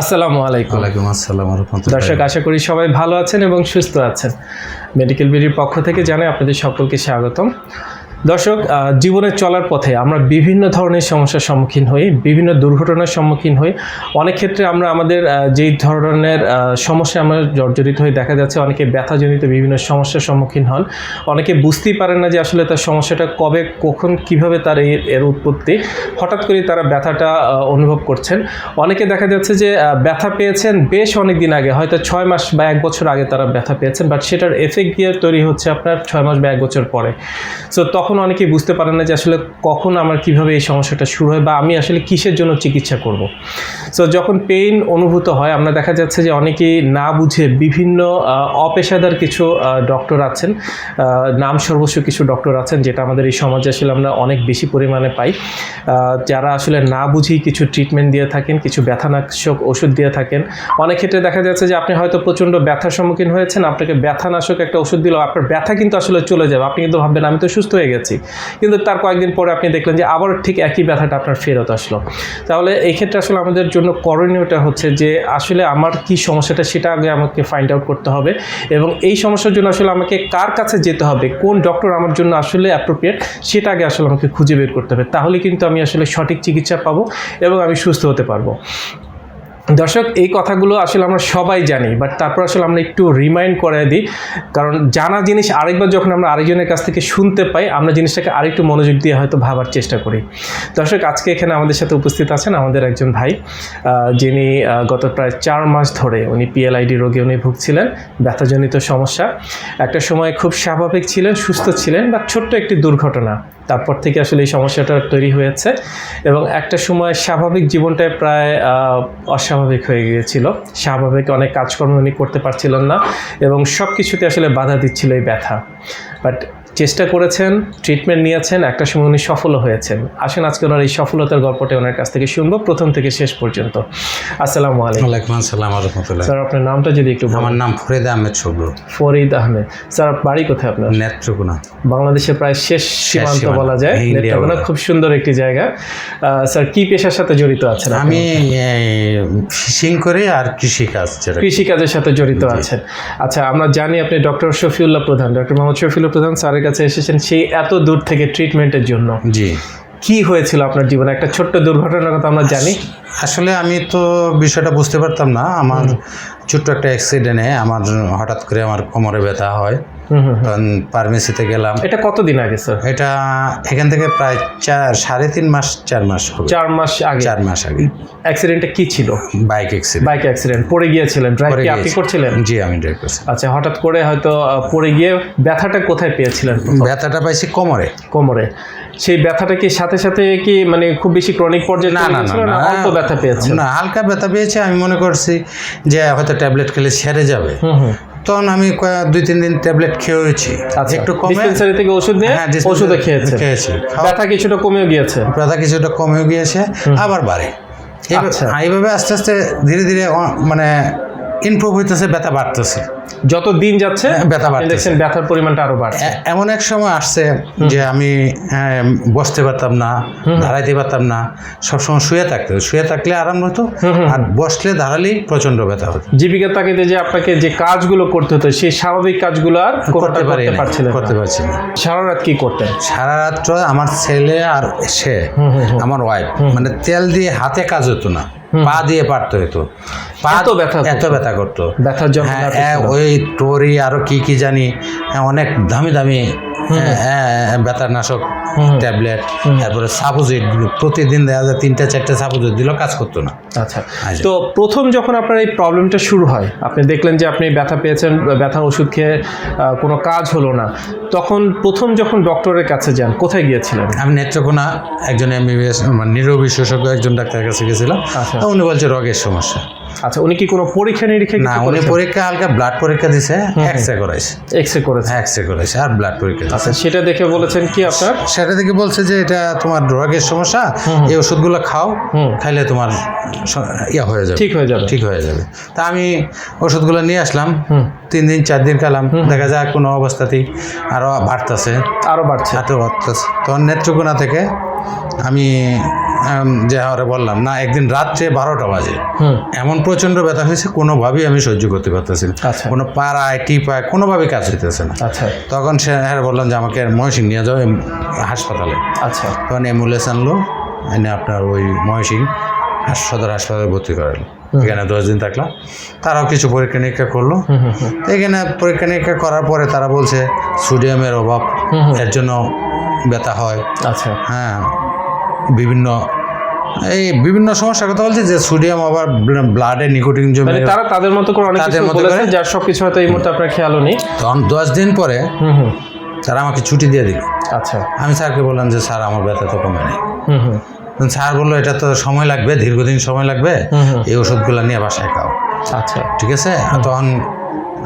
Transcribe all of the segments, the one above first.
আসসালামু আলাইকুম। ওয়ালাইকুম আসসালাম রহমতুল্লাহ। দর্শক আশা করি সবাই ভালো আছেন এবং সুস্থ আছেন। মেডিকেল বিডির পক্ষ থেকে জানাই আপনাদের সকলকে স্বাগতম। দর্শক জীবনে চলার পথে আমরা বিভিন্ন ধরনের সমস্যার সম্মুখীন হই, বিভিন্ন দুর্ঘটনার সম্মুখীন হই। অনেক ক্ষেত্রে আমরা আমাদের যেই ধরনের সমস্যা আমরা জর্জরিত হয়ে দেখা যাচ্ছে অনেকে ব্যথাজনিত বিভিন্ন সমস্যার সম্মুখীন হন। অনেকে বুঝতেই পারেন না যে আসলে তার সমস্যাটা কবে, কখন, কীভাবে তার এর উৎপত্তি। হঠাৎ করে তারা ব্যথাটা অনুভব করছেন। অনেকে দেখা যাচ্ছে যে ব্যথা পেয়েছেন বেশ অনেক দিন আগে, হয়তো ছয় মাস বা এক বছর আগে তারা ব্যথা পেয়েছেন, বাট সেটার এফেক্ট গিয়ে তৈরি হচ্ছে আপনার ছয় মাস বা এক বছর পরে। সো তখন অনেকেই বুঝতে পারেন না যে আসলে কখন আমার কীভাবে এই সমস্যাটা শুরু হয় বা আমি আসলে কিসের জন্য চিকিৎসা করব। সো যখন পেইন অনুভূত হয়, আমরা দেখা যাচ্ছে যে অনেকেই না বুঝে বিভিন্ন অপেশাদার কিছু ডক্টর আছেন নাম সর্বস্ব কিছু ডক্টর আছেন, যেটা আমাদের এই সমাজে আসলে আমরা অনেক বেশি পরিমাণে পাই। যারা আসলে না বুঝেই কিছু ট্রিটমেন্ট দিয়ে থাকেন, কিছু ব্যথানাশক ওষুধ দিয়ে থাকেন। অনেক ক্ষেত্রে দেখা যাচ্ছে যে আপনি হয়তো প্রচণ্ড ব্যথার সম্মুখীন হয়েছেন, আপনাকে ব্যথানাশক একটা ওষুধ দিল আপনার ব্যথা কিন্তু আসলে চলে যাবে। আপনি কিন্তু ভাববেন, আমি তো সুস্থ হয়ে গেছি। কিন্তু তার কয়েকদিন পরে আপনি দেখলেন যে আবার ঠিক একই ব্যথাটা আপনার ফেরত আসলো। তাহলে এই ক্ষেত্রে আসলে আমাদের জন্য করণীয়টা হচ্ছে যে আসলে আমার কি সমস্যাটা সেটা আগে আমাকে ফাইন্ড আউট করতে হবে এবং এই সমস্যার জন্য আসলে আমাকে কার কাছে যেতে হবে, কোন ডক্টর আমার জন্য আসলে অ্যাপ্রোপ্রিয়েট সেটা আগে আসলে আমাকে খুঁজে বের করতে হবে। তাহলে কিন্তু আমি আসলে সঠিক চিকিৎসা পাবো এবং আমি সুস্থ হতে পারব। দর্শক, এই কথাগুলো আসলে আমরা সবাই জানি বাট তারপর আসলে আমরা একটু রিমাইন্ড করে দিই। কারণ জানা জিনিস আরেকবার যখন আমরা আরেকজনের কাছ থেকে শুনতে পাই, আমরা জিনিসটাকে আরেকটু মনোযোগ দিয়ে হয়তো ভাবার চেষ্টা করি। দর্শক, আজকে এখানে আমাদের সাথে উপস্থিত আছেন আমাদের একজন ভাই যিনি গত প্রায় চার মাস ধরে উনি পিএলআইডি রোগে উনি ভুগছিলেন, ব্যথাজনিত সমস্যা। একটা সময় খুব স্বাভাবিক ছিলেন, সুস্থ ছিলেন বা ছোট্ট একটি দুর্ঘটনা। তারপর থেকে আসলে এই সমস্যাটা তৈরি হয়েছে এবং একটা সময় স্বাভাবিক জীবনটাই প্রায় অস্বাভাবিক হয়ে গিয়েছিল। স্বাভাবিক অনেক কাজকর্ম উনি করতে পারছিলেন না এবং সব কিছুতে আসলে বাধা দিচ্ছিল এই ব্যথা। বাট চেষ্টা করেছেন ট্রিটমেন্ট নিয়েছেন একটা সময় উনি সফলও হয়েছেন। আসেন আজকে ওনার এই সফলতার গল্পটা ওনার কাছ থেকে শুনব। প্রথম থেকে শেষ পর্যন্ত। আসসালামু আলাইকুম। ওয়ালাইকুম আসসালাম রহমতুল্লাহ। স্যার আপনার নামটা যদি একটু আমার নাম ফরিদ আহমেদ সবরু ফরিদ আহমেদ। স্যার বাড়ি কোথায় আপনার? নেত্রকোনা। বাংলাদেশের প্রায় শেষ সীমান্ত বলা যায়। নেত্রকোনা খুব সুন্দর একটি জায়গা। স্যার কি পেশার সাথে জড়িত আছেন আমি ফিশিং করি আর কৃষি কাজ যেটা কৃষিকাজের সাথে জড়িত আছেন। আচ্ছা আমরা জানি আপনি ডক্টর শফিউল্লাহ প্রধান। ডক্টর মোহাম্মদ শফিউল্লাহ প্রধান স্যারের কাছে এসেছেন সেই এত দূর থেকে ট্রিটমেন্টের জন্য। জি। কি হয়েছিল আপনার জীবনে? একটা ছোট্ট দুর্ঘটনার কথা আমরা জানি। আসলে আমি তো বিষয়টা বুঝতে পারতাম না। আমার ছোট্ট একটা অ্যাক্সিডেন্টে আমার হঠাৎ করে আমার কোমরে ব্যথা হয়। ফার্মেসিতে গেলাম। এটা কতদিন আগে স্যার এটা এখান থেকে প্রায় চার সাড়ে তিন মাস চার মাস হবে। চার মাস আগে? চার মাস আগে। অ্যাক্সিডেন্টটা কি ছিল? বাইক অ্যাক্সিডেন্ট বাইক অ্যাক্সিডেন্ট পড়ে গিয়েছিলেন। ড্রাইভ কি আপনি করছিলেন? জি আমি ড্রাইভ করছি আচ্ছা হঠাৎ করে হয়তো পড়ে গিয়ে ব্যথাটা কোথায় পেয়েছিলেন ব্যথাটা পাইছি কোমরে। কোমরে। সেই ব্যথাটা কি সাথে সাথে কি মানে খুব বেশি ক্রনিক পর্যায়ে না না না অল্প ব্যথা পেয়েছেন না হালকা ব্যথা পেয়েছে আমি মনে করছি যে হয়তো ট্যাবলেট খেলে সেরে যাবে। হুম হুম। তখন আমি দুই তিন দিন ট্যাবলেট খেয়েছি আচ্ছা। একটু কমে থেকে ওষুধ নিয়ে হ্যাঁ, ওষুধে খেয়েছি। খাওয়া- ব্যথা কিছুটা কমেও গিয়েছে। ব্যথা কিছুটা কমে গিয়েছে আবার বাড়ে। আছে এইভাবে আস্তে আস্তে ধীরে ধীরে মানে ইমপ্রুভ হইতেছে ব্যথা বাড়তেছে। যত দিন যাচ্ছে হ্যাঁ, ব্যথা বাড়তেছে। ব্যথার পরিমাণটা আরও বাড়ছে। এমন এক সময় আসছে যে আমি বসতে পারতাম না দাঁড়াইতে পারতাম না সবসময় শুয়ে থাকতে শুয়ে থাকলে আরাম হতো আর বসলে দাঁড়ালেই প্রচণ্ড ব্যথা হতো। জীবিকার তাগিদে যে আপনাকে যে কাজগুলো করতে হতো সেই স্বাভাবিক কাজগুলো আর করতে পারি করতে। পারছি না। সারা রাত কি করতেন? সারা রাত্র আমার ছেলে আর সে আমার ওয়াইফ মানে তেল দিয়ে হাতে কাজ হতো না। পা দিয়ে পারতে হতো পা এত ব্যথা এত ব্যথা করতো। ব্যথার জন্য হ্যাঁ, ওই টরি আরও কি কি জানি হ্যাঁ, অনেক দামি দামি হ্যাঁ, হ্যাঁ, ব্যথার নাশক ট্যাবলেট তারপরে সাপোজিট প্রতিদিন দেখা যায় তিনটা চারটে সাপোজিট দিলেও কাজ করতো না। আচ্ছা। আচ্ছা। তো প্রথম যখন আপনার এই প্রবলেমটা শুরু হয় আপনি দেখলেন যে আপনি ব্যথা পেয়েছেন ব্যথার ওষুধ খেয়ে কোনো কাজ হলো না তখন প্রথম যখন ডক্টরের কাছে যান কোথায় গিয়েছিলেন? আমি নেত্রকোনা একজন এমবিবিএস নিরো বিশেষজ্ঞ একজন ডাক্তারের কাছে গেছিলাম। আচ্ছা। উনি বলছে রগের সমস্যা। আচ্ছা উনি কি কোনো পরীক্ষা নিরীক্ষা না উনি পরীক্ষা হালকা ব্লাড পরীক্ষা দিছে এক্স রে করাইছে। এক্স রে করেছে। এক্স রে করাইছে আর ব্লাড পরীক্ষা আচ্ছা সেটা দেখে বলেছেন কি আপনার? সেটা দেখে বলছে যে এটা তোমার ড্রাগের সমস্যা এই ওষুধগুলো খাও হুম। খাইলে তোমার ইয়া হয়ে যাবে। ঠিক হয়ে যাবে। ঠিক হয়ে যাবে। তা আমি ওষুধগুলো নিয়ে আসলাম তিন দিন চার দিন খেলাম দেখা যায় কোনো অবস্থাতেই আরও বাড়তেছে। আরও বাড়ছে। হাতে বাড়তেছে। তখন নেত্রকোনা থেকে আমি যে আরে বললাম না একদিন রাত্রে বারোটা বাজে। এমন প্রচণ্ড ব্যথা হয়েছে কোনোভাবেই আমি সহ্য করতে পারতেছি না। আচ্ছা। কোনো পাড়ায় টিপায় কোনোভাবেই কাজ হইতেছে না। আচ্ছা। তখন সে হ্যাঁ বললাম যে আমাকে ময়সিং নিয়ে যাও হাসপাতালে। আচ্ছা। তখন অ্যাম্বুলেন্স আনলো এনে আপনার ওই ময়সিং সদর হাসপাতালে ভর্তি করালো। এখানে দশ দিন থাকলাম তারাও কিছু পরীক্ষা নিরীক্ষা করল। এখানে পরীক্ষা নিরীক্ষা করার পরে তারা বলছে সোডিয়ামের অভাব। এর জন্য ব্যথা হয়। আচ্ছা। হ্যাঁ। বিভিন্ন এই বিভিন্ন সমস্যার কথা বলছে যে সোডিয়াম আবার ব্লাডে নিকোটিন জমে মানে তারা তাদের মতো করে অনেক কিছু বলেছে যার সবকিছু হয়তো এই মুহূর্তে আপনার খেয়ালও নেই। তখন দশ দিন পরে হুম হুম। তারা আমাকে ছুটি দিয়ে দিল। আচ্ছা। আমি স্যারকে বললাম যে স্যার আমার ব্যথা তো কমে নেই স্যার বলল এটা তো সময় লাগবে দীর্ঘদিন সময় লাগবে। এই ওষুধগুলো নিয়ে বাসায় খাও। আচ্ছা। ঠিক আছে? তখন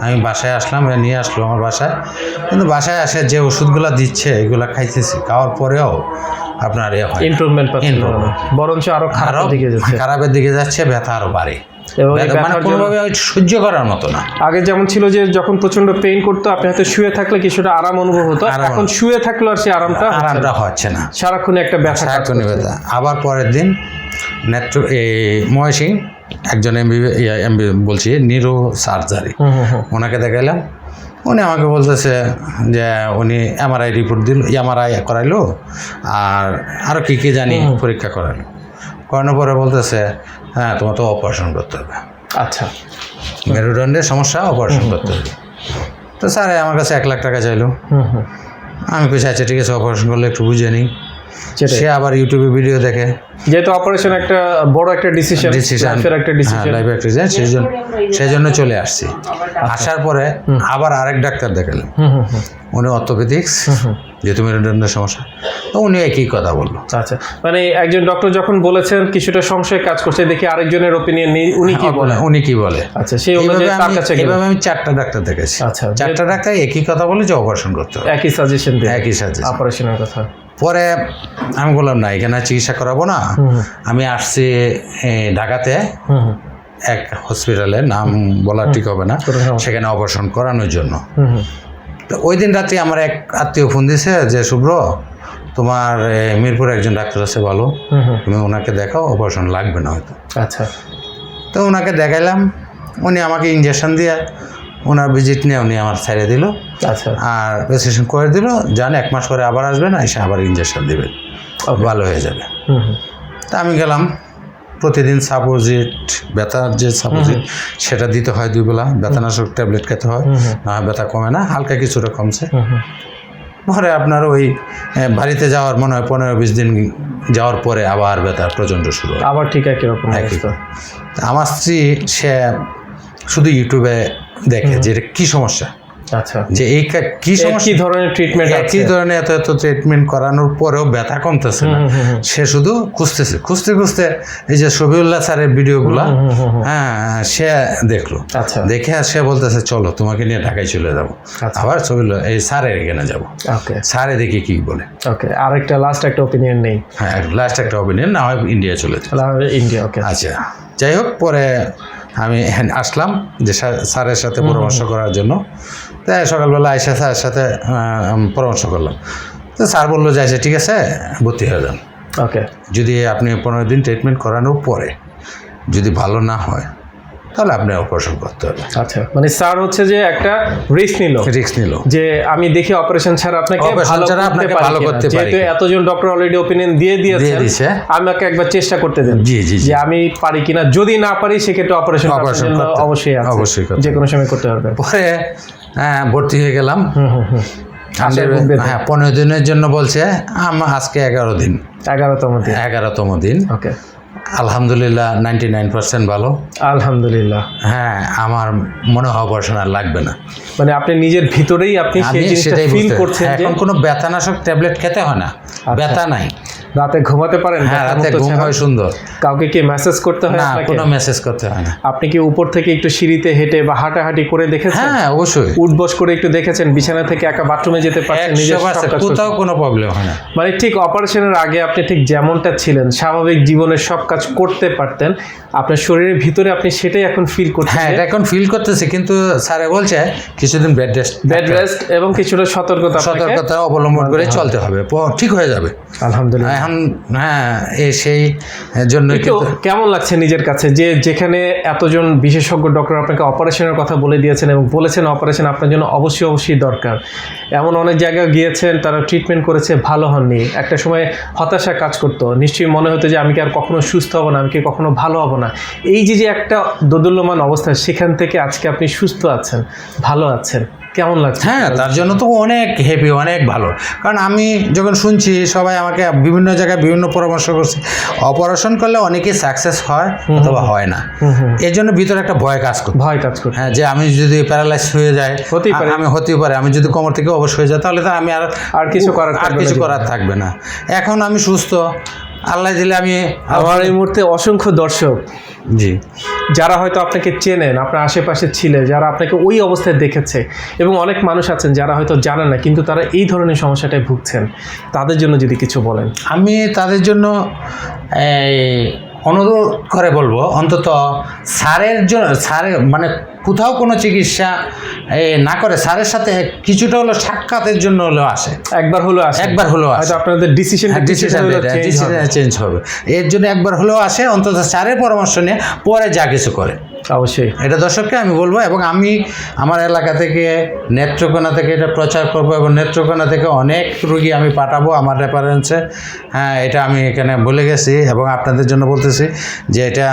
আমি বাসায় আসলাম নিয়ে আসলো আমার বাসায়। কিন্তু বাসায় আসে যে ওষুধগুলো দিচ্ছে এগুলো খাইতেছি। খাওয়ার পরেও আপনার ইমপ্রুভমেন্ট পাচ্ছেন বরঞ্চ আরও খারাপ দিকে যাচ্ছে। খারাপের দিকে যাচ্ছে ব্যথা আরও বাড়ে। এবং মানে কোনোভাবে সহ্য করার মতো না। আগে যেমন ছিল যে যখন প্রচণ্ড পেইন করতো আপনি হয়তো শুয়ে থাকলে কিছুটা আরাম অনুভব হতো। এখন শুয়ে থাকলে আর সেই আরামটা আরামটা হচ্ছে না। সারাক্ষণ একটা ব্যথা কাজ সারাক্ষণই ব্যথা। আবার পরের দিন নেত্র এই মহেশিং একজন এমবি এমবি বলছি নিউরো সার্জারি ওনাকে দেখাইলাম। উনি আমাকে বলতেছে যে উনি এমআরআই রিপোর্ট দিল এমআরআই করাইলো আর আরও কী কী জানি পরীক্ষা করাইলো। করানোর পরে বলতেছে হ্যাঁ তোমার তো অপারেশন করতে হবে। আচ্ছা। মেরুদণ্ডের সমস্যা অপারেশন করতে হবে। তো স্যার আমার কাছে এক লাখ টাকা চাইলো। আমি কইছি আচ্ছা ঠিক আছে অপারেশন করলে একটু বুঝে নিই। সে আবার ইউটিউবে ভিডিও দেখে। যেহেতু অপারেশন একটা বড় একটা ডিসিশন ডিসিশন একটা হ্যাঁ ডিসিশন লাইফ একটা ডিসিশন সেই জন্য সেই জন্য চলে আসছি। আসার পরে আবার আরেক ডাক্তার দেখালাম হুম হুম হুম। উনি অর্থোপেডিক্স হুম। যেহেতু মেরুদণ্ডের সমস্যা। তো উনি একই কথা বলল। আচ্ছা। মানে একজন ডক্টর যখন বলেছেন কিছুটা সংশয় কাজ করছে দেখি আরেকজনের ওপিনিয়ন নেই উনি কি বলে উনি কি বলে? আচ্ছা সেই অনুযায়ী তার আমি- কাছে এইভাবে আমি চারটা ডাক্তার দেখেছি আচ্ছা, চারটা ডাক্তার একই কথা বলে যে অপারেশন করতে হবে। একই সাজেশন দেয়। একই সাথে অপারেশনের কথা। পরে আমি বললাম না এখানে চিকিৎসা করাবো না। আমি আসছি ঢাকাতে। এক হসপিটালে নাম বলা ঠিক হবে না। সেখানে অপারেশন করানোর জন্য। তো ওই দিন রাতে আমার এক আত্মীয় ফোন দিছে যে শুভ্র তোমার মিরপুরে একজন ডাক্তার আছে ভালো তুমি ওনাকে দেখাও অপারেশন লাগবে না হয়তো। আচ্ছা। তো ওনাকে দেখাইলাম। উনি আমাকে ইঞ্জেকশন দিয়ে ওনার ভিজিট নিয়ে উনি আমার ছেড়ে দিল। আচ্ছা। আর রেজিস্ট্রেশন করে দিল। জান এক মাস পরে আবার আসবেন এসে আবার ইঞ্জেকশন দেবেন। ভালো হয়ে যাবে। তা আমি গেলাম। প্রতিদিন সাপোজিট ব্যথার যে সাপোজিট সেটা দিতে হয় দুই বেলা। ব্যথানাশক ট্যাবলেট খেতে হয়। না ব্যথা কমে না হালকা কিছুটা কমছে। পরে আপনার ওই বাড়িতে যাওয়ার মনে হয় পনেরো বিশ দিন যাওয়ার পরে আবার ব্যথা প্রচণ্ড শুরু হয়। আবার ঠিক একই রকম আমার স্ত্রী সে শুধু ইউটিউবে দেখে যে এটা কী সমস্যা? আচ্ছা। যে এই কা- কী সমস্যা কি ধরনের ট্রিটমেন্ট আছে? একই ধরনের এত এত ট্রিটমেন্ট করানোর পরেও ব্যথা কমতেছে না। সে শুধু খুঁজতেছে খুঁজতে খুঁজতে এই যে শফিউল্লাহ স্যারের ভিডিওগুলো। হ্যাঁ সে দেখল। আচ্ছা। দেখে আর সে বলতেছে চলো তোমাকে নিয়ে ঢাকায় চলে যাব। আচ্ছা। আবার শফিউল্লাহ এই স্যারের এখানে যাব। ওকে। স্যারে দেখি কি বলে। ওকে আরেকটা লাস্ট একটা ওপিনিয়ন নেই। হ্যাঁ লাস্ট একটা অপিনিয়ন না হয় ইন্ডিয়া চলে যাব। India okay. আচ্ছা যাই হোক পরে আমি আসলাম যে স্যার- স্যারের সাথে পরামর্শ করার জন্য। তাই সকালবেলা আইসা স্যারের সাথে পরামর্শ করলাম। তো স্যার বলল যে ঠিক আছে ভর্তি হয়ে যান। ওকে যদি আপনি পনেরো দিন ট্রিটমেন্ট করানোর পরে যদি ভালো না হয় তাহলে আপনি অপারেশন করতে হবে। আচ্ছা মানে স্যার হচ্ছে যে একটা রিস্ক নিল। রিস্ক নিল। যে আমি দেখি অপারেশন ছাড়া আপনাকে ভালো ছাড়া আপনাকে ভালো করতে পারি যেহেতু এতজন ডক্টর অলরেডি ওপিনিয়ন দিয়ে দিয়ে দিয়েছেন দিছে আমাকে একবার চেষ্টা করতে দেন। জি জি যে আমি পারি কিনা। যদি না পারি সেক্ষেত্রে অপারেশন করতে- অবশ্যই অবশ্যই যে কোনো সময় করতে পারবে। পরে হ্যাঁ, ভর্তি হয়ে গেলাম। বেদনা। হ্যাঁ পনেরো দিনের জন্য বলছে আমার আজকে এগারো দিন। এগারোতম দিন। এগারোতম দিন। ওকে আলহামদুলিল্লাহ নাইনটি নাইন পার্সেন্ট ভালো। আলহামদুলিল্লাহ। হ্যাঁ আমার মনে হয় অপারেশন আর লাগবে না। মানে আপনি নিজের ভিতরেই আপনি সেই জিনিসটা ফিল করছেন এখন কোনো ব্যথানাশক ট্যাবলেট খেতে হয় না। ব্যথা নাই। রাতে ঘুমাতে পারেন? হ্যাঁ রাতে ঘুম হয় সুন্দর। কাউকে কি মেসেজ করতে হয় না কোনো মেসেজ করতে হয় না। আপনি কি উপর থেকে একটু সিঁড়িতে হেঁটে বা হাঁটাহাঁটি করে দেখেছেন? হ্যাঁ অবশ্যই। উঠবস করে একটু দেখেছেন? বিছানা থেকে একা বাথরুমে যেতে পারছেন? নিজের কোথাও কোনো প্রবলেম হয় না। মানে ঠিক অপারেশনের আগে আপনি ঠিক যেমনটা ছিলেন স্বাভাবিক জীবনের সব কাজ করতে পারতেন আপনার শরীরের ভিতরে আপনি সেটাই এখন ফিল করছেন হ্যাঁ এটা এখন ফিল করতেছি কিন্তু স্যারে বলছে কিছুদিন বেড রেস্ট বেড রেস্ট এবং কিছুটা সতর্কতা সতর্কতা অবলম্বন করে চলতে হবে। ঠিক হয়ে যাবে। আলহামদুলিল্লাহ। এখন হ্যাঁ সেই জন্য কেমন লাগছে নিজের কাছে? যে যেখানে এতজন বিশেষজ্ঞ ডক্টর আপনাকে অপারেশনের কথা বলে দিয়েছেন এবং বলেছেন অপারেশন আপনার জন্য অবশ্যই অবশ্যই দরকার। এমন অনেক জায়গায় গিয়েছেন তারা ট্রিটমেন্ট করেছে ভালো হননি। একটা সময় হতাশা কাজ করতো। নিশ্চয়ই মনে হতো যে আমি কি আর কখনো সুস্থ হব না আমি কি কখনো ভালো হব না। এই যে যে একটা দোদুল্যমান অবস্থা সেখান থেকে আজকে আপনি সুস্থ আছেন ভালো আছেন। কেমন লাগছে? হ্যাঁ তার জন্য তো অনেক হ্যাপি অনেক ভালো। কারণ আমি যখন শুনছি সবাই আমাকে বিভিন্ন জায়গায় বিভিন্ন পরামর্শ করছে। অপারেশন করলে অনেকেই সাকসেস হয় অথবা হয় না। এর জন্য ভিতরে একটা ভয় কাজ করছে। ভয় কাজ করছে। হ্যাঁ যে আমি যদি প্যারালাইজ হয়ে যাই হতেই পারে। আমি হতেই পারে। আমি যদি কোমর থেকে অবশ্য হয়ে যায় তাহলে তো আমি আর আর কিছু করার আর কিছু করার থাকবে না। এখন আমি সুস্থ। আল্লাহ দিলে আমি আমার এই মুহূর্তে অসংখ্য দর্শক। জি। যারা হয়তো আপনাকে চেনেন আপনার আশেপাশে ছিলেন যারা আপনাকে ওই অবস্থায় দেখেছে এবং অনেক মানুষ আছেন যারা হয়তো জানেন না কিন্তু তারা এই ধরনের সমস্যাটায় ভুগছেন। তাদের জন্য যদি কিছু বলেন। আমি তাদের জন্য অনুরোধ করে বলব অন্তত সারের জন্য সারের মানে কোথাও কোনো চিকিৎসা এ, না করে স্যারের সাথে কিছুটা হলো সাক্ষাতের জন্য হলেও আসে। একবার হলো আসে। একবার হলেও আসে। আপনাদের ডিসিশন ডিসিশন চেঞ্জ হবে। এর জন্য একবার হলেও আসে অন্তত স্যারের পরামর্শ নিয়ে পরে যা কিছু করে। অবশ্যই। এটা দর্শককে আমি বলব এবং আমি আমার এলাকা থেকে নেত্রকোনা থেকে এটা প্রচার করব এবং নেত্রকোনা থেকে অনেক রুগী আমি পাঠাবো আমার রেফারেন্সে হ্যাঁ এটা আমি এখানে বলে গেছি এবং আপনাদের জন্য বলতেছি যে এটা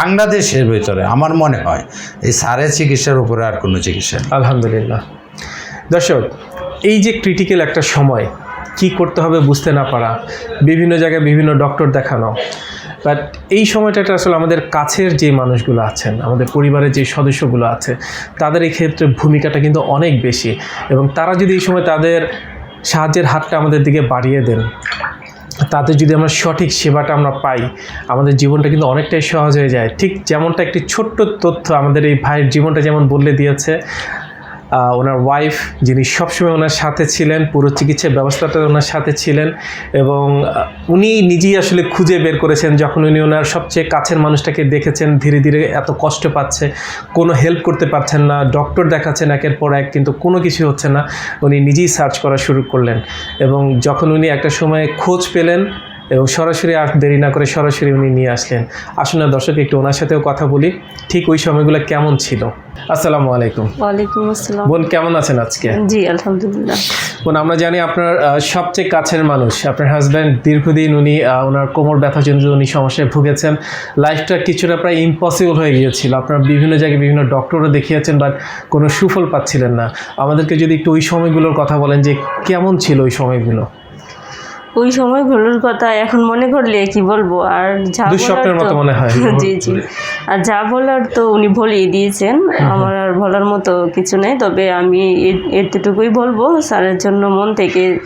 বাংলাদেশের ভিতরে আমার মনে হয় এই সারের চিকিৎসার উপরে আর কোনো চিকিৎসা নেই। আলহামদুলিল্লাহ। দর্শক এই যে ক্রিটিক্যাল একটা সময় কি করতে হবে বুঝতে না পারা বিভিন্ন জায়গায় বিভিন্ন ডক্টর দেখানো বাট এই সময়টাতে আসলে আমাদের কাছের যে মানুষগুলো আছেন, আমাদের পরিবারের যে সদস্যগুলো আছে, তাদের এই ক্ষেত্রে ভূমিকাটা কিন্তু অনেক বেশি। এবং তারা যদি এই সময় তাদের সাহায্যের হাতটা আমাদের দিকে বাড়িয়ে দেন তাতে যদি আমরা সঠিক সেবাটা আমরা পাই, আমাদের জীবনটা কিন্তু অনেকটাই সহজ হয়ে যায়। ঠিক যেমনটা একটি ছোট্ট তথ্য আমাদের এই ভাইয়ের জীবনটা যেমন বদলে দিয়েছে ওনার ওয়াইফ যিনি সবসময় ওনার সাথে ছিলেন, পুরো চিকিৎসা ব্যবস্থাটা ওনার সাথে ছিলেন এবং উনি নিজেই আসলে খুঁজে বের করেছেন যখন উনি ওনার সবচেয়ে কাছের মানুষটাকে দেখেছেন, ধীরে ধীরে এত কষ্ট পাচ্ছে, কোনো হেল্প করতে পারছেন না ডক্টর দেখাচ্ছেন একের পর এক, কিন্তু কোনো কিছু হচ্ছে না, উনি নিজেই সার্চ করা শুরু করলেন এবং যখন উনি একটা সময় খোঁজ পেলেন এবং সরাসরি আর দেরি না করে সরাসরি উনি নিয়ে আসলেন। আসুন না দর্শক একটু ওনার সাথেও কথা বলি। ঠিক ওই সময়গুলো কেমন ছিল? আসসালামু আলাইকুম। ওয়ালাইকুম আসসালাম। বোন কেমন আছেন আজকে? জি আলহামদুলিল্লাহ। বোন আমরা জানি আপনার সবচেয়ে কাছের মানুষ আপনার হাজব্যান্ড দীর্ঘদিন উনি ওনার কোমর ব্যথা ব্যথাজনিত উনি সমস্যায় ভুগেছেন। লাইফটা কিছুটা প্রায় ইম্পসিবল হয়ে গিয়েছিল। আপনার বিভিন্ন জায়গায় বিভিন্ন ডক্টরও দেখিয়েছেন বাট কোনো সুফল পাচ্ছিলেন না। আমাদেরকে যদি একটু ওই সময়গুলোর কথা বলেন যে কেমন ছিল ওই সময়গুলো? ওই সময় সময়গুলোর কথা এখন মনে করলে কি বলব? আর যা দুঃস্বপ্নের বলার মতো মনে হয়। জি জি। আর যা বলার তো উনি বলেই দিয়েছেন। আমার আর বলার মতো কিছু নেই। তবে আমি এতটুকুই বলব স্যারের জন্য মন থেকে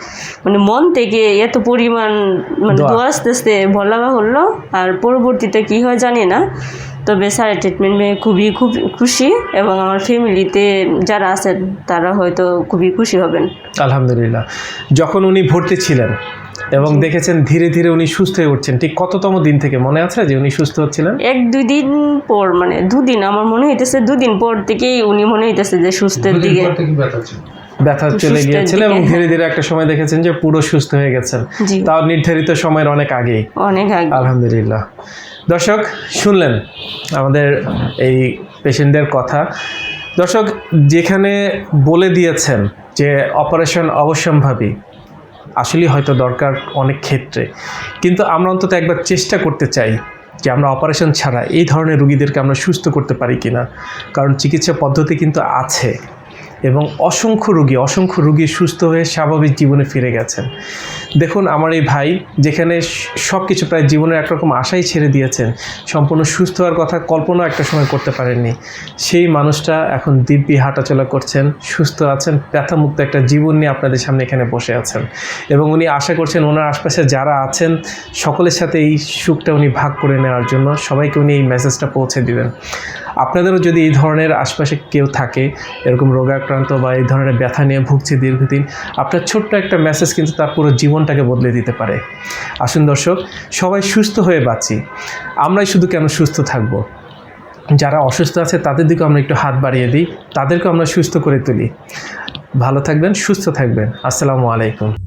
মানে মন থেকে এত পরিমাণ মানে দোয়া। দোয়া আস্তে আস্তে বলা হলো। আর পরবর্তীতে কি হয় জানি না। তবে স্যারের ট্রিটমেন্ট পেয়ে খুবই খুব খুশি এবং আমার ফ্যামিলিতে যারা আছেন তারা হয়তো খুবই খুশি হবেন। আলহামদুলিল্লাহ। যখন উনি ভর্তি ছিলেন এবং দেখেছেন ধীরে ধীরে উনি সুস্থ হয়ে উঠছেন। ঠিক কততম দিন থেকে মনে আছে যে উনি সুস্থ হচ্ছিলেন? এক দুই দিন পর মানে দুদিন আমার মনে হইতেছে দুদিন পর থেকেই উনি মনে হইতেছে যে সুস্থের দিকে ব্যথা চলে গিয়েছিল এবং ধীরে ধীরে একটা সময় দেখেছেন যে পুরো সুস্থ হয়ে গেছেন। তাও নির্ধারিত সময়ের অনেক আগেই। অনেক আগে। আলহামদুলিল্লাহ। দর্শক শুনলেন আমাদের এই পেশেন্টদের কথা। দর্শক যেখানে বলে দিয়েছেন যে অপারেশন অবশ্যম্ভাবী আসলেই হয়তো দরকার অনেক ক্ষেত্রে। কিন্তু আমরা অন্তত একবার চেষ্টা করতে চাই যে আমরা অপারেশন ছাড়া এই ধরনের রুগীদেরকে আমরা সুস্থ করতে পারি কিনা। কারণ চিকিৎসা পদ্ধতি কিন্তু আছে। এবং অসংখ্য রুগী অসংখ্য রুগী সুস্থ হয়ে স্বাভাবিক জীবনে ফিরে গেছেন। দেখুন, আমার এই ভাই, যেখানে সব কিছু প্রায় জীবনের একরকম আশাই ছেড়ে দিয়েছেন, সম্পূর্ণ সুস্থ হওয়ার কথা কল্পনা একটা সময় করতে পারেননি। সেই মানুষটা এখন দিব্যি হাঁটাচলা করছেন, সুস্থ আছেন, ব্যথামুক্ত একটা জীবন নিয়ে আপনাদের সামনে এখানে বসে আছেন। এবং উনি আশা করছেন ওনার আশপাশে যারা আছেন, সকলের সাথে এই সুখটা উনি ভাগ করে নেওয়ার জন্য সবাইকে উনি এই মেসেজটা পৌঁছে দিবেন। আপনাদেরও যদি এই ধরনের আশপাশে কেউ থাকে, এরকম রোগাক্রান্ত বা এই ধরনের ব্যথা নিয়ে ভুগছে দীর্ঘদিন, আপনার ছোট্ট একটা মেসেজ কিন্তু তার পুরো জীবনটাকে বদলে দিতে পারে। আসুন দর্শক, সবাই সুস্থ হয়ে বাঁচি। আমরাই শুধু কেন সুস্থ থাকব? যারা অসুস্থ আছে, তাদের দিকেও আমরা একটু হাত বাড়িয়ে দিই তাদেরকে আমরা সুস্থ করে তুলি। ভালো থাকবেন, সুস্থ থাকবেন। আসসালামু আলাইকুম।